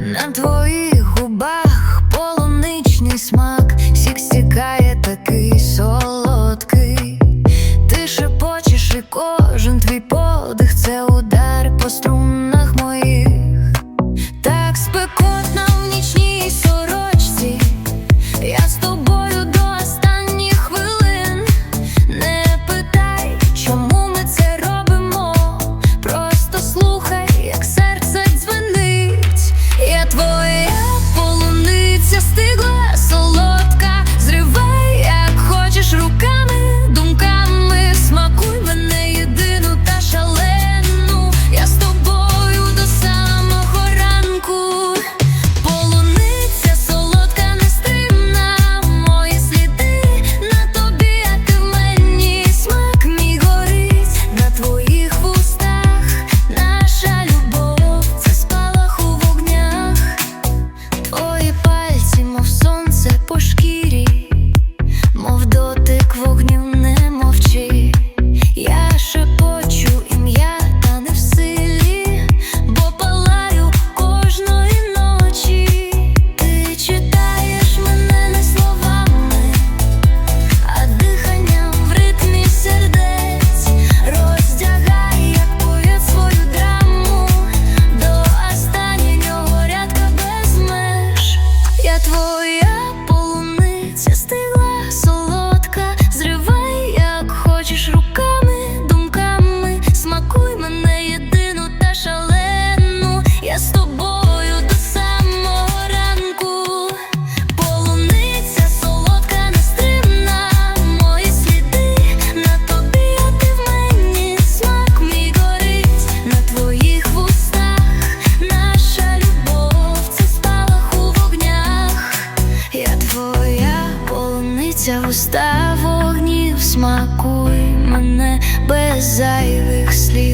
На твоїх губах полуничний смак, сік стікає такий солодкий. Ти шепочеш, і кожен твій подих це удар по струнах моїх. Хочеш руками, думками, смакуй мене єдину та шалену. Я з тобою до самого ранку. Полуниця солодка, нестримна, мої сліди на тобі, а ти в мені смак мій горить на твоїх вустах. Наша любов це спалах у вогнях. Я твоя полуниця в уста вогнів, смакуй мене без зайвих слів.